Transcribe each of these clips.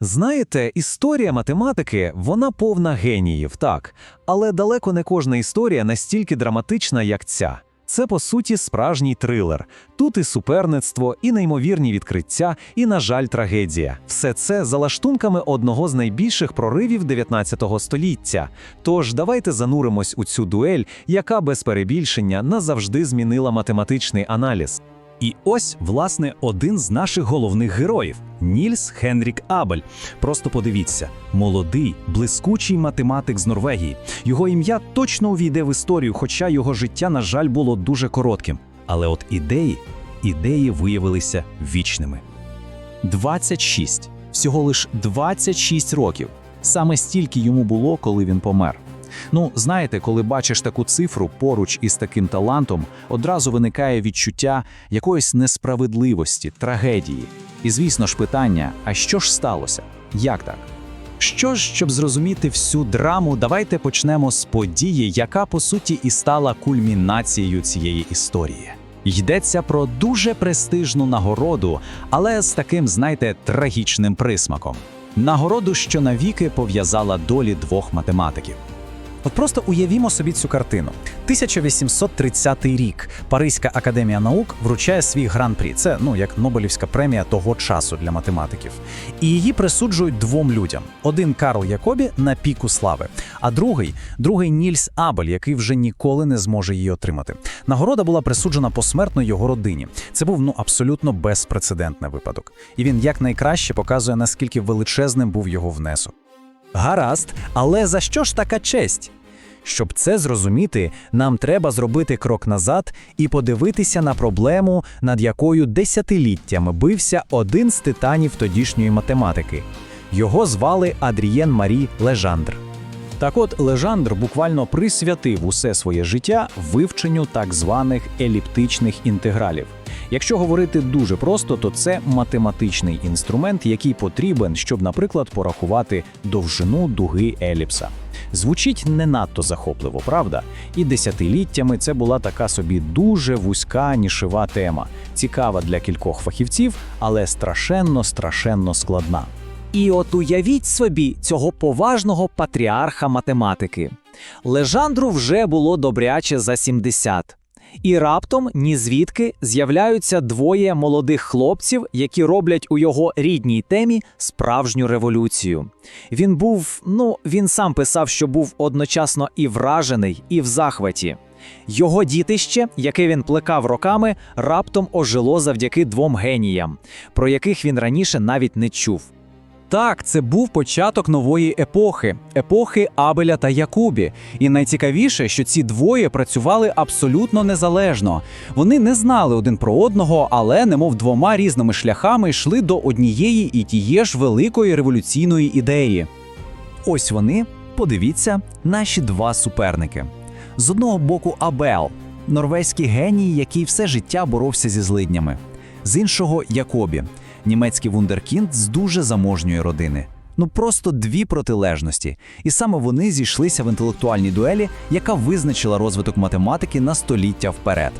Знаєте, історія математики, вона повна геніїв, так, але далеко не кожна історія настільки драматична, як ця. Це, по суті, справжній трилер. Тут і суперництво, і неймовірні відкриття, і, на жаль, трагедія. Все це за лаштунками одного з найбільших проривів 19 століття. Тож давайте зануримось у цю дуель, яка без перебільшення назавжди змінила математичний аналіз. І ось, власне, один з наших головних героїв Нільс Хенрік Абель. Просто подивіться, молодий, блискучий математик з Норвегії. Його ім'я точно увійде в історію, хоча його життя, на жаль, було дуже коротким. Але от ідеї, ідеї виявилися вічними. 26. Всього лиш 26 років. Саме стільки йому було, коли він помер. Ну, знаєте, коли бачиш таку цифру поруч із таким талантом, одразу виникає відчуття якоїсь несправедливості, трагедії. І звісно ж, питання: а що ж сталося? Як так? Що ж, щоб зрозуміти всю драму, давайте почнемо з події, яка по суті і стала кульмінацією цієї історії. Йдеться про дуже престижну нагороду, але з таким, знаєте, трагічним присмаком. Нагороду, що навіки пов'язала долі двох математиків. От просто уявімо собі цю картину. 1830 рік Паризька академія наук вручає свій гран-прі. Це ну як Нобелівська премія того часу для математиків. І її присуджують двом людям: один Карл Якобі на піку слави, а другий другий Нільс Абель, який вже ніколи не зможе її отримати. Нагорода була присуджена посмертно його родині. Це був ну абсолютно безпрецедентний випадок. І він якнайкраще показує, наскільки величезним був його внесок. Гаразд, але за що ж така честь? Щоб це зрозуміти, нам треба зробити крок назад і подивитися на проблему, над якою десятиліттями бився один з титанів тодішньої математики. Його звали Адрієн Марі Лежандр. Так от Лежандр буквально присвятив усе своє життя вивченню так званих еліптичних інтегралів. Якщо говорити дуже просто, то це математичний інструмент, який потрібен, щоб, наприклад, порахувати довжину дуги еліпса. Звучить не надто захопливо, правда? І десятиліттями це була така собі дуже вузька нішева тема, цікава для кількох фахівців, але страшенно страшенно складна. І от уявіть собі цього поважного патріарха математики. Лежандру вже було добряче за 70. І раптом ні звідки з'являються двоє молодих хлопців, які роблять у його рідній темі справжню революцію. Він був, ну він сам писав, що був одночасно і вражений, і в захваті. Його дітище, яке він плекав роками, раптом ожило завдяки двом геніям, про яких він раніше навіть не чув. Так, це був початок нової епохи, епохи Абеля та Якубі. І найцікавіше, що ці двоє працювали абсолютно незалежно. Вони не знали один про одного, але, немов двома різними шляхами, йшли до однієї і тієї ж великої революційної ідеї. Ось вони, подивіться, наші два суперники. З одного боку Абел, норвезький геній, який все життя боровся зі злиднями. З іншого Якобі, німецький вундеркінд з дуже заможньої родини. Ну просто дві протилежності. І саме вони зійшлися в інтелектуальній дуелі, яка визначила розвиток математики на століття вперед.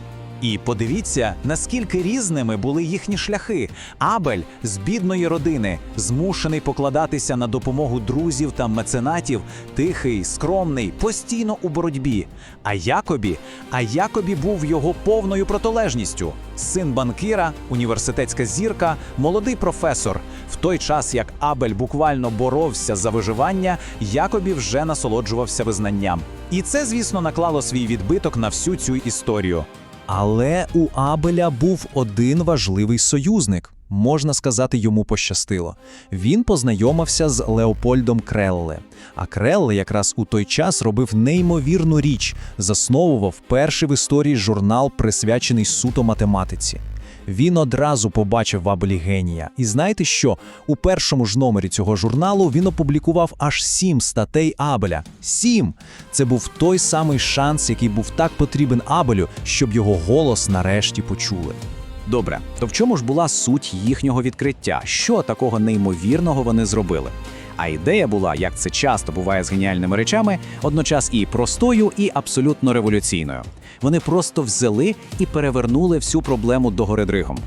І подивіться, наскільки різними були їхні шляхи. Абель з бідної родини, змушений покладатися на допомогу друзів та меценатів, тихий, скромний, постійно у боротьбі. А Якобі, а Якобі був його повною протилежністю. Син банкіра, університетська зірка, молодий професор. В той час, як Абель буквально боровся за виживання, Якобі вже насолоджувався визнанням. І це, звісно, наклало свій відбиток на всю цю історію. Але у Абеля був один важливий союзник. Можна сказати, йому пощастило. Він познайомився з Леопольдом Крелле. А Крелле якраз у той час робив неймовірну річ, засновував перший в історії журнал, присвячений суто математиці. Він одразу побачив в генія. І знаєте що? У першому ж номері цього журналу він опублікував аж сім статей Абеля. Сім! Це був той самий шанс, який був так потрібен Абелю, щоб його голос нарешті почули. Добре, то в чому ж була суть їхнього відкриття? Що такого неймовірного вони зробили? А ідея була, як це часто буває з геніальними речами, одночас і простою, і абсолютно революційною. Вони просто взяли і перевернули всю проблему догори дригом.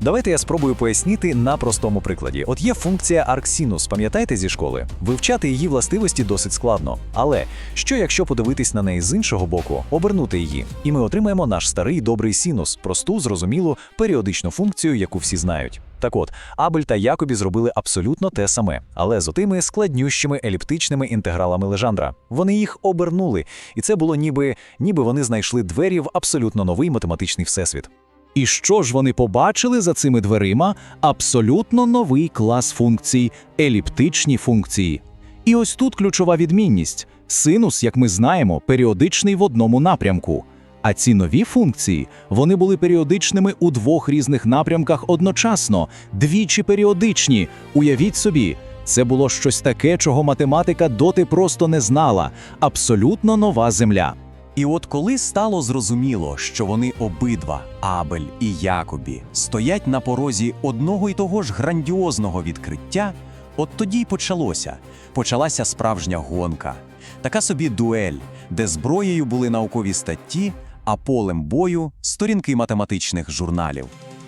Давайте я спробую пояснити на простому прикладі. От є функція арксінус, пам'ятаєте зі школи? Вивчати її властивості досить складно. Але що якщо подивитись на неї з іншого боку, обернути її, і ми отримаємо наш старий добрий синус, просту, зрозумілу, періодичну функцію, яку всі знають. Так от, Абель та Якобі зробили абсолютно те саме, але з отими складнющими еліптичними інтегралами Лежандра. Вони їх обернули, і це було ніби, ніби вони знайшли двері в абсолютно новий математичний всесвіт. І що ж вони побачили за цими дверима? Абсолютно новий клас функцій еліптичні функції. І ось тут ключова відмінність: синус, як ми знаємо, періодичний в одному напрямку. А ці нові функції вони були періодичними у двох різних напрямках одночасно, двічі періодичні. Уявіть собі, це було щось таке, чого математика доти просто не знала. Абсолютно нова земля. І от коли стало зрозуміло, що вони обидва, Абель і Якобі, стоять на порозі одного й того ж грандіозного відкриття, от тоді й почалося. Почалася справжня гонка. Така собі дуель, де зброєю були наукові статті, а полем бою сторінки математичних журналів.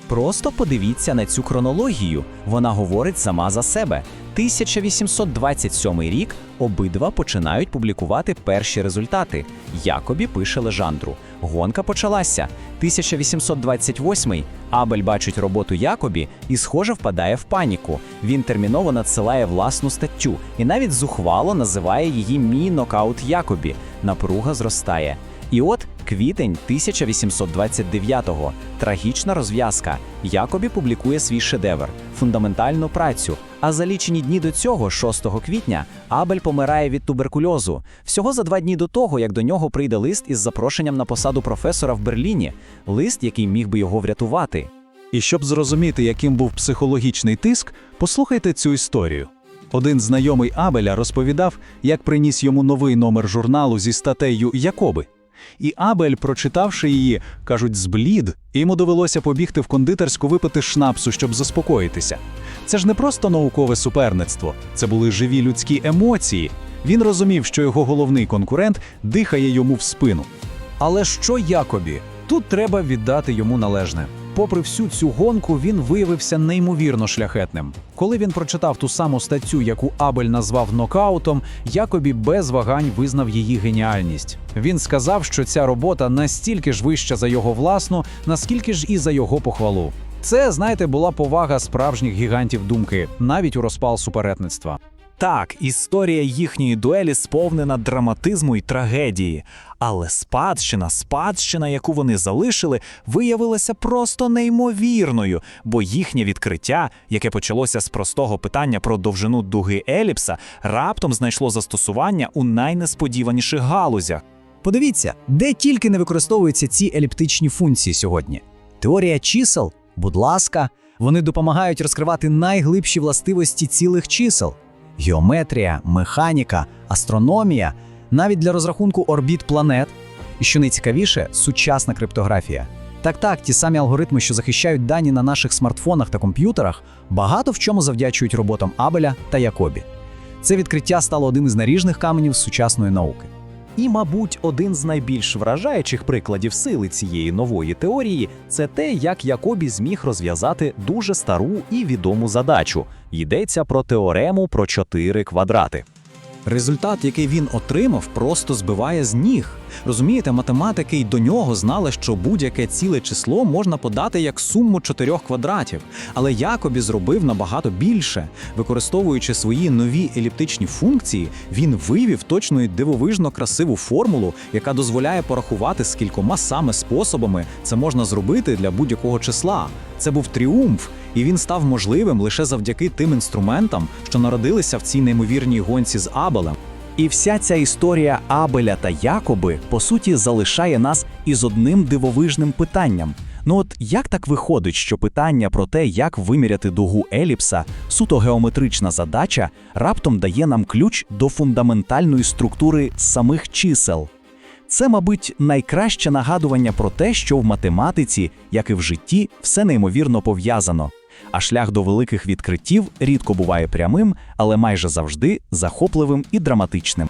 Просто подивіться на цю хронологію. Вона говорить сама за себе. 1827 рік обидва починають публікувати перші результати. Якобі пише Лежандру. Гонка почалася. 1828 Абель бачить роботу Якобі і, схоже, впадає в паніку. Він терміново надсилає власну статтю і навіть зухвало називає її Мій нокаут Якобі. Напруга зростає. І от квітень 1829-го. Трагічна розв'язка. Якобі публікує свій шедевр, фундаментальну працю. А за лічені дні до цього, 6 квітня, Абель помирає від туберкульозу. Всього за два дні до того, як до нього прийде лист із запрошенням на посаду професора в Берліні, лист, який міг би його врятувати. І щоб зрозуміти, яким був психологічний тиск, послухайте цю історію. Один знайомий Абеля розповідав, як приніс йому новий номер журналу зі статтею Якоби. І Абель, прочитавши її, кажуть, зблід, йому довелося побігти в кондитерську випити шнапсу, щоб заспокоїтися. Це ж не просто наукове суперництво, це були живі людські емоції. Він розумів, що його головний конкурент дихає йому в спину. Але що Якобі? Тут треба віддати йому належне. Попри всю цю гонку, він виявився неймовірно шляхетним. Коли він прочитав ту саму статтю, яку Абель назвав нокаутом, Якобі без вагань визнав її геніальність. Він сказав, що ця робота настільки ж вища за його власну, наскільки ж і за його похвалу. Це, знаєте, була повага справжніх гігантів думки, навіть у розпал суперетництва. Так, історія їхньої дуелі сповнена драматизму і трагедії. Але спадщина, спадщина, яку вони залишили, виявилася просто неймовірною, бо їхнє відкриття, яке почалося з простого питання про довжину дуги еліпса, раптом знайшло застосування у найнесподіваніших галузях. Подивіться, де тільки не використовуються ці еліптичні функції сьогодні. Теорія чисел, будь ласка, вони допомагають розкривати найглибші властивості цілих чисел: геометрія, механіка, астрономія, навіть для розрахунку орбіт планет. І що найцікавіше, сучасна криптографія. Так, так, ті самі алгоритми, що захищають дані на наших смартфонах та комп'ютерах, багато в чому завдячують роботам Абеля та Якобі. Це відкриття стало одним із наріжних каменів сучасної науки. І, мабуть, один з найбільш вражаючих прикладів сили цієї нової теорії це те, як Якобі зміг розв'язати дуже стару і відому задачу. Йдеться про теорему про чотири квадрати. Результат, який він отримав, просто збиває з ніг. Розумієте, математики й до нього знали, що будь-яке ціле число можна подати як суму чотирьох квадратів. Але Якобі зробив набагато більше. Використовуючи свої нові еліптичні функції, він вивів точно і дивовижно красиву формулу, яка дозволяє порахувати, з кількома саме способами це можна зробити для будь-якого числа. Це був тріумф, і він став можливим лише завдяки тим інструментам, що народилися в цій неймовірній гонці з Абелем. І вся ця історія Абеля та Якоби по суті залишає нас із одним дивовижним питанням. Ну от як так виходить, що питання про те, як виміряти дугу еліпса, суто геометрична задача, раптом дає нам ключ до фундаментальної структури самих чисел? Це, мабуть, найкраще нагадування про те, що в математиці, як і в житті, все неймовірно пов'язано. А шлях до великих відкриттів рідко буває прямим, але майже завжди захопливим і драматичним.